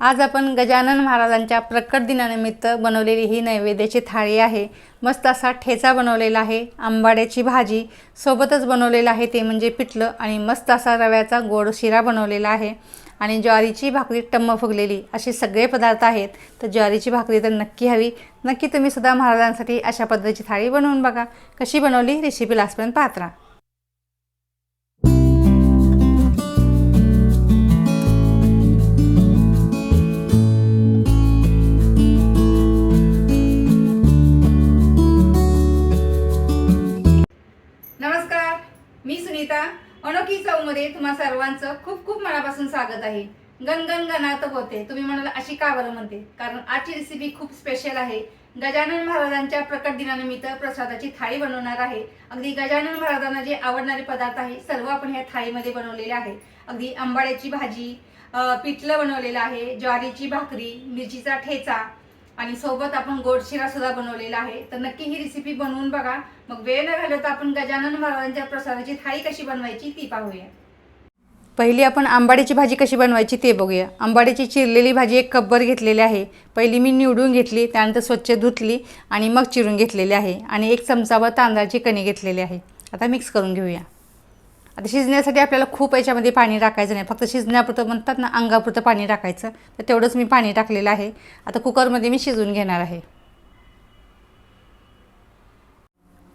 आज आपण गजानन महाराजांच्या प्रकट दिनानिमित्त बनवलेली ही नैवेद्याची थाळी आहे. मस्त असा ठेचा बनवलेला आहे आंबाड्याची भाजी सोबतच बनवलेलं आहे ते म्हणजे पिठलं आणि मस्त असा रव्याचा गोड शिरा बनवलेला आहे. आणि ज्वारीची भाकरी टम्म फुगलेली असे सगळे पदार्थ आहेत. तर ज्वारीची भाकरी तर नक्की हवी. नक्की तुम्ही सुद्धा महाराजांसाठी अशा पद्धतीची थाळी बनवून बघा. कशी बनवली? रेसिपी लास्टपर्यंत पात्रा अनोखी चौमध्ये तुम्हा सर्वांचं खूप खूप मनापासून स्वागत आहे. गणगण गणात होते. तुम्ही म्हणाला अशी का बरं? म्हणते. कारण आजची रेसिपी खूप स्पेशल आहे. गजानन महाराजांच्या प्रकट दिनानिमित्त प्रसादाची थाळी बनवणार आहे. अगदी गजानन महाराजांना जे आवडणारे पदार्थ आहे सर्व आपण ह्या थाळीमध्ये बनवलेले आहे. अगदी आंबाड्याची भाजी पिठलं बनवलेलं आहे ज्वारीची भाकरी मिरचीचा ठेचा आणि सोबत आपण गोड शिरा सुद्धा बनवलेला आहे. तर नक्की ही रेसिपी बनवून बघा. मग वेळ न घालवता आपण गजानन महाराजांच्या प्रसादाची थाळी कशी बनवायची ती पाहूया. पहिली आपण आंबाडीची भाजी कशी बनवायची ते बघूया. आंबाडीची चिरलेली भाजी एक कब्बर घेतलेली आहे. पहिली मी निवडून घेतली त्यानंतर स्वच्छ धुतली आणि मग चिरून घेतलेली आहे. आणि एक चमचाभर तांदळाची कणी घेतलेली आहे. आता मिक्स करून घेऊया. आता शिजण्यासाठी आपल्याला खूप याच्यामध्ये पाणी टाकायचं नाही. फक्त शिजण्यापुरतं म्हणतात ना अंगापुरतं पाणी टाकायचं. तर तेवढंच मी पाणी टाकलेलं आहे. आता कुकरमध्ये मी शिजून घेणार आहे.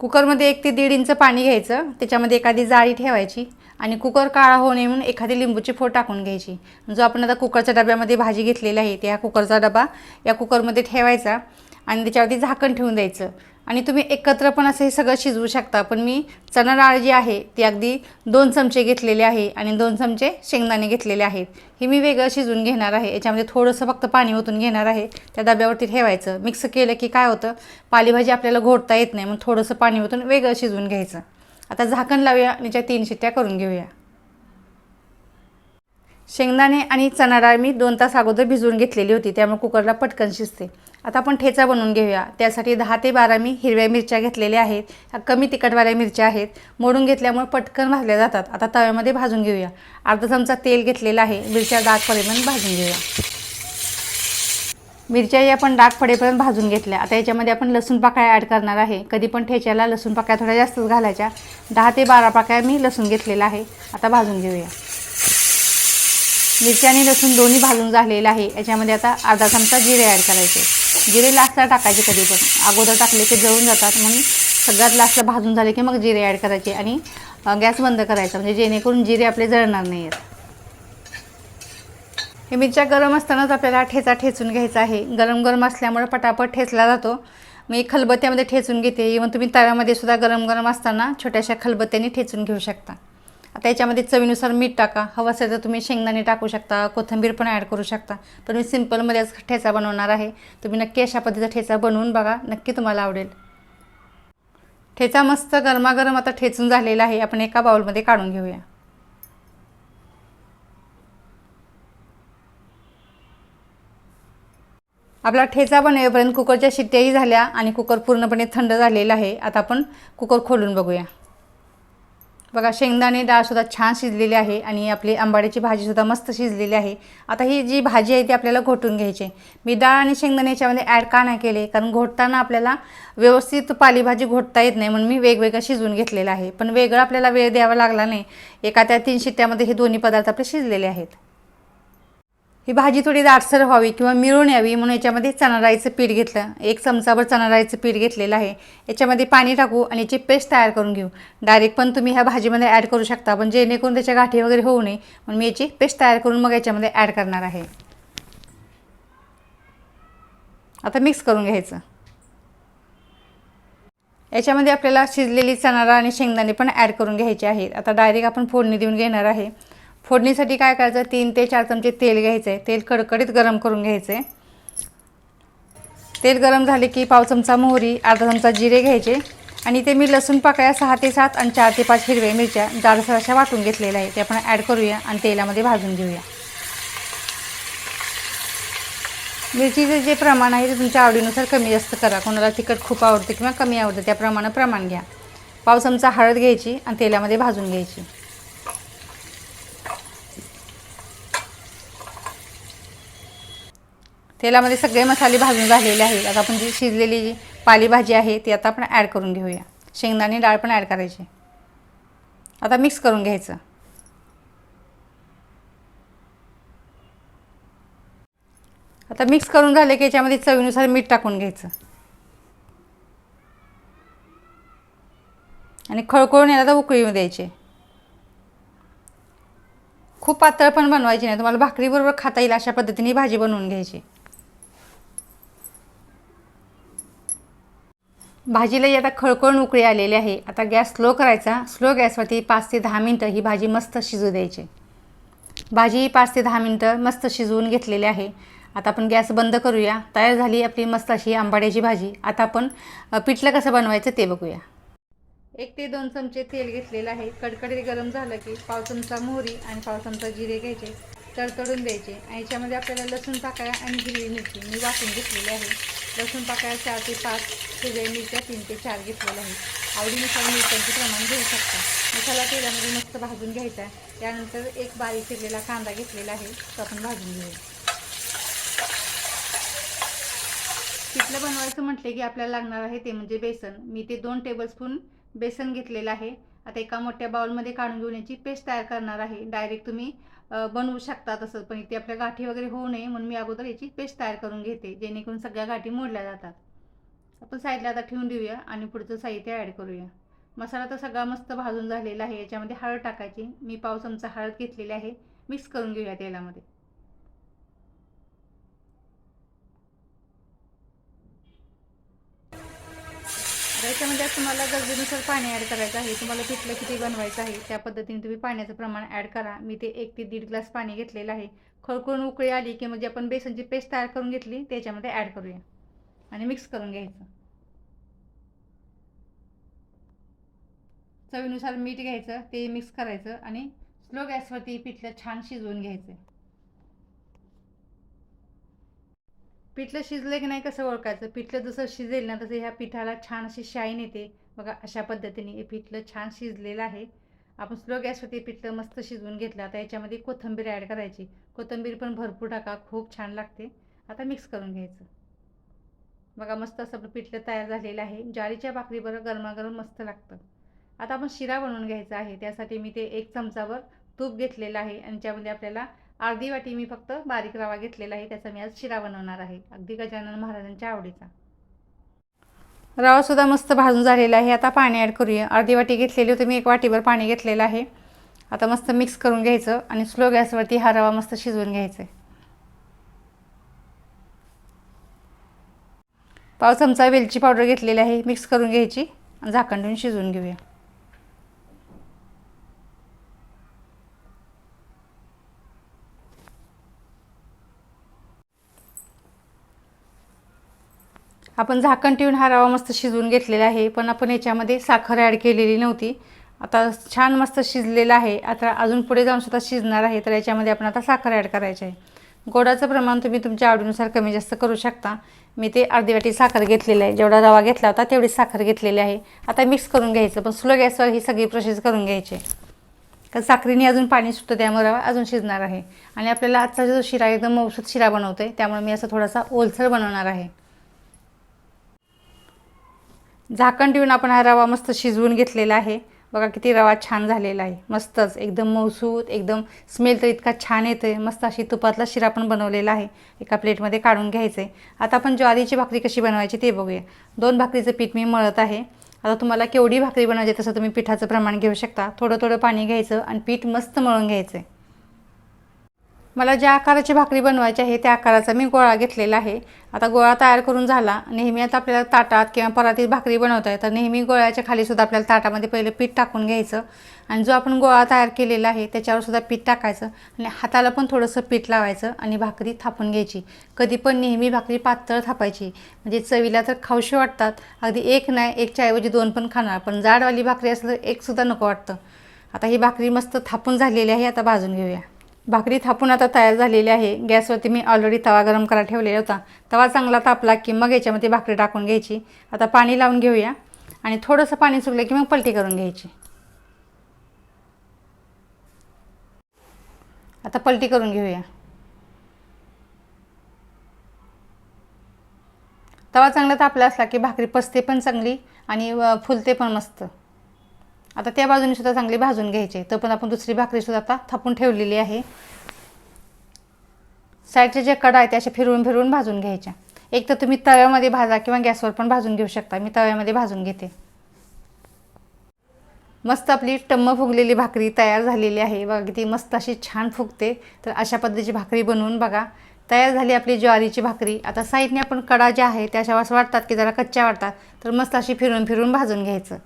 कुकरमध्ये एक ते दीड इंच पाणी घ्यायचं. त्याच्यामध्ये एखादी जाळी ठेवायची आणि कुकर काळा होऊ नये म्हणून एखादी लिंबूची फोड टाकून घ्यायची. जो आपण आता कुकरच्या डब्यामध्ये भाजी घेतलेली आहे त्या कुकरचा डबा या कुकरमध्ये ठेवायचा आणि त्याच्यावरती झाकण ठेवून द्यायचं. आणि तुम्ही एकत्र पण असं हे सगळं शिजवू शकता. पण मी चणा डाळ जी आहे ती अगदी दोन चमचे घेतलेले आहे आणि दोन चमचे शेंगदाणे घेतलेले आहेत. हे मी वेगळं शिजवून घेणार आहे. याच्यामध्ये थोडंसं फक्त पाणी ओतून घेणार आहे. त्या डब्यावरती ठेवायचं. मिक्स केलं की काय होतं? पालेभाजी आपल्याला घोटता येत नाही. मग थोडंसं पाणी ओतून वेगळं शिजवून घ्यायचं. आता झाकण लावूया आणि त्या तीन शिट्ट्या करून घेऊया. शेंगदाणे आणि चणा डाळ मी दोन तास अगोदर भिजवून घेतलेली होती. त्यामुळे कुकरला पटकन शिजते. आता आपण ठेचा बनवून घेऊया. त्यासाठी दहा ते बारा मी हिरव्या मिरच्या घेतलेल्या आहेत. ह्या कमी तिखटवाल्या मिरच्या आहेत. मोडून घेतल्यामुळे पटकन भाजल्या जातात. आता तव्यामध्ये भाजून घेऊया. अर्धा चमचा तेल घेतलेलं आहे. मिरच्या डागपर्यंत भाजून घेऊया. मिरच्याही आपण डाग पडेपर्यंत भाजून घेतल्या. आता याच्यामध्ये आपण लसूण पाकळ्या ॲड करणार आहे. कधी पण ठेच्याला लसूण पाकळ्या थोड्या जास्तच घालायच्या. दहा ते बारा पाकळ्या मी लसूण घेतलेला आहे. आता भाजून घेऊया. मिरच्या आणि लसूण दोन्ही भाजून झालेलं आहे. याच्यामध्ये आता अर्धा चमचा जिरे ॲड करायचे जिरे लास्टला टाकायचे कधी पण अगोदर टाकले की जळून जातात. म्हणून सगळ्यात लास्टला भाजून झाले की मग जिरे ॲड करायचे आणि गॅस बंद करायचा. म्हणजे जेणेकरून जिरे आपले जळणार नाही आहेत हे मिरच्या गरम असतानाच आपल्याला ठेचा ठेचून घ्यायचा आहे. गरम गरम असल्यामुळे पटापट ठेचला जातो. मी खलबत्त्यामध्ये ठेचून घेते. इवन तुम्ही तव्यामध्ये सुद्धा गरम गरम असताना छोट्याशा खलबत्त्याने ठेचून घेऊ शकता. आता याच्यामध्ये चवीनुसार मीठ टाका. हवं असेल तर तुम्ही शेंगदाणे टाकू शकता कोथिंबीर पण ॲड करू शकता. पण मी सिम्पलमध्येच ठेचा बनवणार आहे. तुम्ही नक्की अशा पद्धतीचा ठेचा बनवून बघा. नक्की तुम्हाला आवडेल. ठेचा मस्त गरमागरम आता ठेचून झालेला आहे. आपण एका बाउलमध्ये काढून घेऊया. आपला ठेचा बनवेपर्यंत कुकरच्या शिट्ट्याही झाल्या आणि कुकर पूर्णपणे थंड झालेला आहे. आता आपण कुकर खोलून बघूया. बघा शेंगदाणे डाळसुद्धा छान शिजलेली आहे आणि आपली आंबाड्याची भाजीसुद्धा मस्त शिजलेली आहे. आता ही जी भाजी आहे ती आपल्याला घोटून घ्यायची आहे. मी डाळ आणि शेंगदाणे याच्यामध्ये ॲड का नाही केले? कारण घोटताना आपल्याला व्यवस्थित पालेभाजी घोटता येत नाही म्हणून मी वेगवेगळं शिजवून घेतलेलं आहे. पण वेगळं आपल्याला वेळ द्यावा लागला नाही. एका त्या तीन शिट्ट्यामध्ये हे दोन्ही पदार्थ आपले शिजलेले आहेत. ही भाजी थोडी दाटसर व्हावी किंवा मिळून यावी म्हणून याच्यामध्ये चणा डाळीचं पीठ घेतलं. एक चमचाभर चणा डाळीचं पीठ घेतलेलं आहे. याच्यामध्ये पाणी टाकू आणि याची पेस्ट तयार करून घेऊ. डायरेक्ट पण तुम्ही ह्या भाजीमध्ये ॲड करू शकता पण जेणेकरून त्याच्या गाठी वगैरे होऊ नये म्हणून मी याची पेस्ट तयार करून मग याच्यामध्ये ॲड करणार आहे. आता मिक्स करून घ्यायचं. याच्यामध्ये आपल्याला शिजलेली चणा आणि शेंगदाणे पण ॲड करून घ्यायचे आहेत. आता डायरेक्ट आपण फोडणी देऊन घेणार आहे. फोडणीसाठी काय करायचं? तीन ते चार चमचे तेल घ्यायचं. आहे तेल कडकडीत गरम करून घ्यायचं. आहे तेल गरम झाले की पाव चमचा मोहरी अर्धा चमचा जिरे घ्यायचे आणि ते मी लसूण पाकळ्या सहा ते सात आणि चार ते पाच हिरव्या मिरच्या जाडसर अशा वाटून घेतलेल्या आहे ते आपण ॲड करूया आणि तेलामध्ये भाजून घेऊया. मिरचीचं जे प्रमाण आहे ते तुमच्या आवडीनुसार कमी जास्त करा. कोणाला तिखट खूप आवडतं किंवा कमी आवडतं त्याप्रमाणे प्रमाण घ्या. पाव चमचा हळद घ्यायची आणि तेलामध्ये भाजून घ्यायची. तेलामध्ये सगळे मसाले भाजून झालेले आहेत. आता आपण जी शिजलेली जी पालेभाजी आहे ती आता आपण ॲड करून घेऊया. शेंगदाणे डाळ पण ॲड करायची. आता मिक्स करून घ्यायचं. आता मिक्स करून झाले की याच्यामध्ये चवीनुसार मीठ टाकून घ्यायचं. आणि खळखळून याला तर उकळी द्यायचे. खूप पातळ पण बनवायची नाही. तुम्हाला भाकरीबरोबर खाता येईल अशा पद्धतीने भाजी बनवून घ्यायची. भाजीला आता खळखळून उकळी आलेली आहे. आता गॅस स्लो करायचा. स्लो गॅसवरती पाच ते दहा मिनटं ही भाजी मस्त शिजू द्यायची. भाजी पाच ते दहा मिनटं मस्त शिजवून घेतलेली आहे. आता आपण गॅस बंद करूया. तयार झाली आपली मस्त अशी आंबाड्याची भाजी. आता आपण पिठलं कसं बनवायचं ते बघूया. एक ते दोन चमचे तेल घेतलेलं आहे. कडकडीत गरम झालं की पाव चमचा मोहरी आणि पाव चमचा जिरे घ्यायचे. तडतडून द्यायचे. आणि याच्यामध्ये आपल्याला लसूण पाकळ्या आणि हिरवी मिरची. मी वाटून घेतलेली आहे. लसूण पाकळ्या चार ते पाच हिरव्या मिरच्या तीन ते चार घेतलेल्या आहेत. आवडीनुसार मिरच्यांचे प्रमाण घेऊ शकता. मसाला तेलामध्ये मस्त भाजून घ्यायचा त्यानंतर एक बारीक चिरलेला कांदा घेतलेला आहे. तो आपण भाजून घेऊया पिठलं बनवायचं म्हटले की आपल्याला लागणार आहे ते म्हणजे बेसन. मी ते दोन टेबलस्पून बेसन घेतलेलं आहे. आता एका मोठ्या बाउलमध्ये काढून घेऊन याची पेस्ट तयार करणार आहे. डायरेक्ट तुम्ही बनवू शकतात असं. पण इथे आपल्या गाठी वगैरे होऊ नये म्हणून मी अगोदर याची पेस्ट तयार करून घेते जेणेकरून सगळ्या गाठी मोडल्या जातात. आपण साईडला आता ठेवून देऊया आणि पुढचं साहित्य ॲड करूया. मसाला तर सगळा मस्त भाजून झालेला आहे याच्यामध्ये हळद टाकायची. मी पाव चमचा हळद घेतलेली आहे. मिक्स करून घेऊया तेलामध्ये. याच्यामध्ये आज तुम्हाला गरजेनुसार पाणी ॲड करायचं आहे. तुम्हाला पिठलं किती बनवायचं आहे त्या पद्धतीने तुम्ही पाण्याचं प्रमाण ॲड करा. मी ते एक ते दीड ग्लास पाणी घेतलेलं आहे. खळखळून उकळी आली की म्हणजे आपण बेसनची पेस्ट तयार करून घेतली त्याच्यामध्ये ॲड करूया. आणि मिक्स करून घ्यायचं. चवीनुसार मीठ घ्यायचं ते मिक्स करायचं आणि स्लो गॅसवरती पिठलं छान शिजवून घ्यायचं. पिठलं शिजलं की नाही कसं ओळखायचं? पिठलं जसं शिजेल ना तसं ह्या पिठाला छान अशी शाईन येते. बघा अशा पद्धतीने हे पिठलं छान शिजलेलं आहे. आपण स्लो गॅसवरती पिठलं मस्त शिजवून घेतलं. आता याच्यामध्ये कोथिंबीर ॲड करायची. कोथिंबीर पण भरपूर टाका खूप छान लागते. आता मिक्स करून घ्यायचं. बघा मस्त असं आपलं पिठलं तयार झालेलं आहे. ज्वारीच्या भाकरीबरोबर गरमागरम मस्त लागतं. आता आपण शिरा बनवून घ्यायचा आहे. त्यासाठी मी ते एक चमचावर तूप घेतलेलं आहे आणि त्यामध्ये आपल्याला अर्धी वाटी मी फक्त बारीक रवा घेतलेला आहे त्याचा मी आज शिरा बनवणार आहे. अगदी गजानन महाराजांच्या आवडीचा. रवासुद्धा मस्त भाजून झालेला आहे. आता पाणी ॲड करूया. अर्धी वाटी घेतलेली होती मी एक वाटीभर पाणी घेतलेलं आहे. आता मस्त मिक्स करून घ्यायचं आणि स्लो गॅसवरती हा रवा मस्त शिजवून घ्यायचा आहे पाव चमचा वेलची पावडर घेतलेली आहे. मिक्स करून घ्यायची आणि झाकण देऊन शिजवून घेऊया. आपण झाकण ठेवून हा रवा मस्त शिजवून घेतलेला आहे पण आपण याच्यामध्ये साखर ॲड केलेली नव्हती. आता छान मस्त शिजलेलं आहे. आता अजून पुढे जाऊन सुद्धा शिजणार आहे तर याच्यामध्ये आपण आता साखर ॲड करायची आहे. गोडाचं प्रमाण तुम्ही तुमच्या आवडीनुसार कमी जास्त करू शकता. मी ते अर्धी वाटी साखर घेतलेलं आहे. जेवढा रवा घेतला होता तेवढी साखर घेतलेली आहे. आता मिक्स करून घ्यायचं पण स्लो गॅसवर ही सगळी प्रोसेस करून घ्यायची. कारण साखरेने अजून पाणी सुटतं त्यामुळे रवा अजून शिजणार आहे. आणि आपल्याला आजचा जो शिरा एकदम मौसूद शिरा बनवतो आहे त्यामुळे मी असं थोडासा ओलसर बनवणार आहे. झाकण ठेवून आपण हा रवा मस्त शिजवून घेतलेला आहे. बघा किती रवा छान झालेला आहे. मस्तच एकदम मौसूद एकदम स्मेल तर इतका छान येतो आहे मस्त अशी तुपातला शिरा पण बनवलेला आहे. एका प्लेटमध्ये काढून घ्यायचं आहे आता आपण ज्वारीची भाकरी कशी बनवायची ते बघूया. दोन भाकरीचं पीठ मी मळत आहे. आता तुम्हाला केवढी भाकरी बनवायची तसं तुम्ही पिठाचं प्रमाण घेऊ शकता. थोडं थोडं पाणी घ्यायचं आणि पीठ मस्त मळून घ्यायचं आहे मला ज्या आकाराची भाकरी बनवायची आहे त्या आकाराचा मी गोळा घेतलेला आहे. आता गोळा तयार करून झाला. नेहमी आता आपल्याला ताटात किंवा परातीत भाकरी बनवता आहे तर नेहमी गोळ्याच्या खालीसुद्धा आपल्याला ताटामध्ये पहिले पीठ टाकून घ्यायचं. आणि जो आपण गोळा तयार केलेला आहे त्याच्यावरसुद्धा पीठ टाकायचं. आणि हाताला पण थोडंसं पीठ लावायचं आणि भाकरी थापून घ्यायची. कधी पण नेहमी भाकरी पातळ थापायची. म्हणजे चवीला तर खावशी वाटतात. अगदी एक नाही एकच्या ऐवजी दोन पण खाणार. पण जाडवाली भाकरी असलं तर एकसुद्धा नको वाटतं. आता ही भाकरी मस्त थापून झालेली आहे. आता भाजून घेऊया. भाकरी थापून आता तयार झालेली आहे. गॅसवरती मी ऑलरेडी तवा गरम करायला ठेवलेला होता. तवा चांगला तापला की मग याच्यामध्ये भाकरी टाकून घ्यायची. आता पाणी लावून घेऊया. आणि थोडंसं पाणी सुकलं की मग पलटी करून घ्यायची. आता पलटी करून घेऊया. तवा चांगला तापला असला की भाकरी पसते पण चांगली आणि फुलते पण मस्त. आता त्या बाजूने सुद्धा चांगली भाजून घ्यायचे. तर पण आपण दुसरी भाकरी सुद्धा आता थापून ठेवलेली आहे. साईडचे जे कडा आहेत ते अशा फिरवून फिरवून भाजून घ्यायच्या. एक तर तुम्ही तव्यामध्ये भाजा किंवा गॅसवर पण भाजून घेऊ शकता. मी तव्यामध्ये भाजून घेते. मस्त आपली टम्म फुगलेली भाकरी तयार झालेली आहे. बघा किती मस्त अशी छान फुगते. तर अशा पद्धतीची भाकरी बनवून बघा. तयार झाली आपली ज्वारीची भाकरी. आता साईडने आपण कडा ज्या आहे त्या अशा असं वाटतात की जरा कच्च्या वाटतात. तर मस्त अशी फिरून फिरून भाजून घ्यायचं.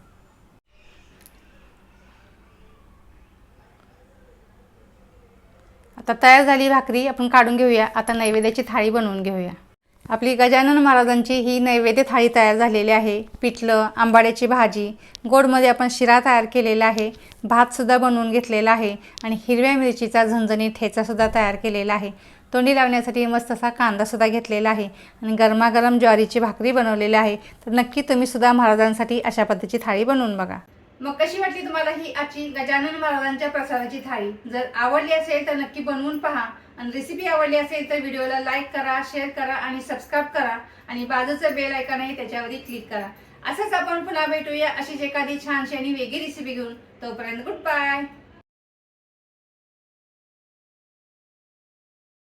आता तयार झाली भाकरी आपण काढून घेऊया. आता नैवेद्याची थाळी बनवून घेऊया. आपली गजानन महाराजांची ही नैवेद्य थाळी तयार झालेली आहे. पिठलं आंबाड्याची भाजी गोडमध्ये आपण शिरा तयार केलेला आहे. भातसुद्धा बनवून घेतलेला आहे. आणि हिरव्या मिरचीचा झणझणीत ठेचासुद्धा तयार केलेला आहे. तोंडी लावण्यासाठी मस्त असा कांदासुद्धा घेतलेला आहे. आणि गरमागरम ज्वारीची भाकरी बनवलेली आहे. तर नक्की तुम्ही सुद्धा महाराजांसाठी अशा पद्धतीची थाळी बनवून बघा. मग कशी वाटली तुम्हाला ही आजची गजानन महाराजांच्या प्रसादाची थाळी? जर आवडली असेल तर नक्की बनवून पहा. आणि रेसिपी आवडली असेल तर व्हिडिओला लाईक करा शेअर करा आणि सबस्क्राईब करा. आणि बाजूचं बेल ऐकन आहे त्याच्यावरही क्लिक करा. असंच आपण पुन्हा भेटूया अशीच एखादी छानशी आणि वेगळी रेसिपी घेऊन. तोपर्यंत गुड बाय